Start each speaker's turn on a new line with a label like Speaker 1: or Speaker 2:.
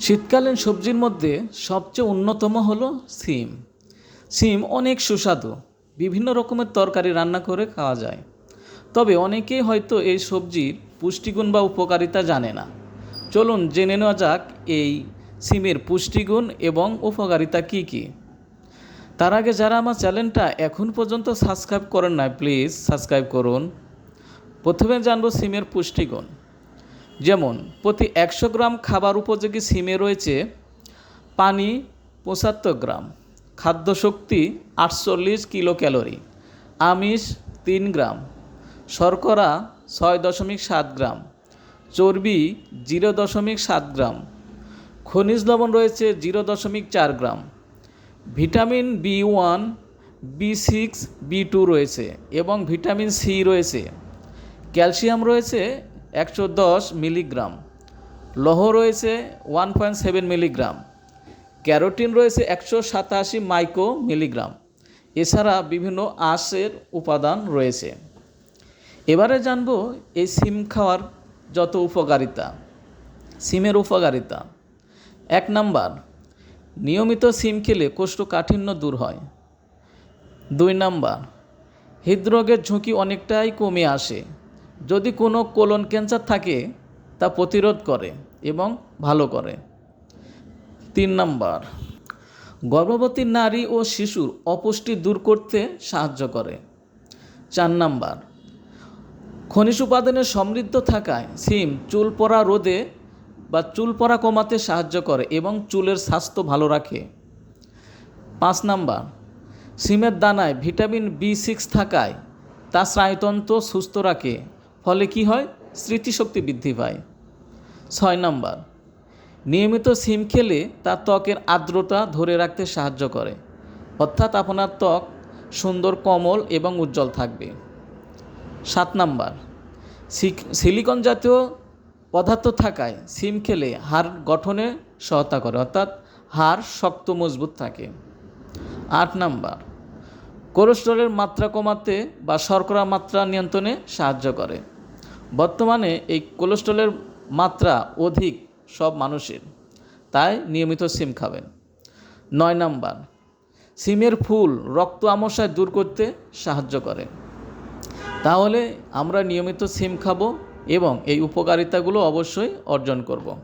Speaker 1: শীতকালীন সবজির মধ্যে সবচেয়ে অন্যতম হলো সিম। সিম অনেক সুস্বাদু, বিভিন্ন রকমের তরকারি রান্না করে খাওয়া যায়। তবে অনেকেই হয়তো এই সবজির পুষ্টিগুণ বা উপকারিতা জানে না। চলুন জেনে নেওয়া যাক এই সিমের পুষ্টিগুণ এবং উপকারিতা কী কী। তার আগে যারা আমার চ্যানেলটা এখন পর্যন্ত সাবস্ক্রাইব করেন না প্লিজ সাবস্ক্রাইব করুন। প্রথমে জানব সিমের পুষ্টিগুণ। যেমন, প্রতি একশো গ্রাম খাবার উপযোগী সিমে রয়েছে পানি পঁচাত্তর গ্রাম, খাদ্য শক্তি আটচল্লিশ কিলো ক্যালোরি আমিষ তিন গ্রাম, শর্করা ছয় দশমিক সাত গ্রাম, চর্বি জিরো দশমিক সাত গ্রাম, খনিজ লবণ রয়েছে জিরো দশমিক চার গ্রাম, vitamin B one, B six, B two রয়েছে এবং ভিটামিন সি রয়েছে, ক্যালসিয়াম রয়েছে একশো দশ মিলিগ্রাম। লৌহ রয়েছে one point seven milligram. Carotene রয়েছে একশো সাতাশি মাইক্রো মিলিগ্রাম। এছাড়া বিভিন্ন আঁশের উপাদান রয়েছে। এবারে জানব এই সিম খাওয়ার যত উপকারিতা, সিমের উপকারিতা। এক নাম্বার, নিয়মিত সিম খেলে কোষ্ঠকাঠিন্য দূর হয়। দুই নাম্বার, হৃদরোগের ঝুঁকি অনেকটাই কমে আসে। যদি কোনো কোলন ক্যান্সার থাকে, তা প্রতিরোধ করে এবং ভালো করে। তিন নাম্বার, গর্ভবতী নারী ও শিশুর অপুষ্টি দূর করতে সাহায্য করে। চার নাম্বার, খনিজ উপাদানে সমৃদ্ধ থাকায় সিম, চুল পড়া রোদে বা চুল পড়া কমাতে সাহায্য করে এবং চুলের স্বাস্থ্য ভালো রাখে। পাঁচ নাম্বার, সিমের দানায় ভিটামিন বি সিক্স থাকায় তা স্নায়ুতন্ত্র সুস্থ রাখে। ফলে কি হয়? স্মৃতিশক্তি বৃদ্ধি পায়। ছয় নম্বর, নিয়মিত সিম খেলে তার ত্বকের আর্দ্রতা ধরে রাখতে সাহায্য করে। অর্থাৎ আপনার ত্বক সুন্দর, কোমল এবং উজ্জ্বল থাকবে। সাত নাম্বার সিলিকন জাতীয় পদার্থ থাকায় সিম খেলে হাড় গঠনে সহায়তা করে, অর্থাৎ হাড় শক্ত, মজবুত থাকে। আট নাম্বার, কোলেস্টেরলের মাত্রা কমাতে বা শর্করা মাত্রা নিয়ন্ত্রণে সাহায্য করে। বর্তমানে এই কোলেস্ট্রলের মাত্রা অধিক সব মানুষের, তাই নিয়মিত সিম খাবেন। নয় নাম্বার, সিমের ফুল রক্ত আমশায় দূর করতে সাহায্য করে। তাহলে আমরা নিয়মিত সিম খাব এবং এই উপকারিতাগুলো অবশ্যই অর্জন করব।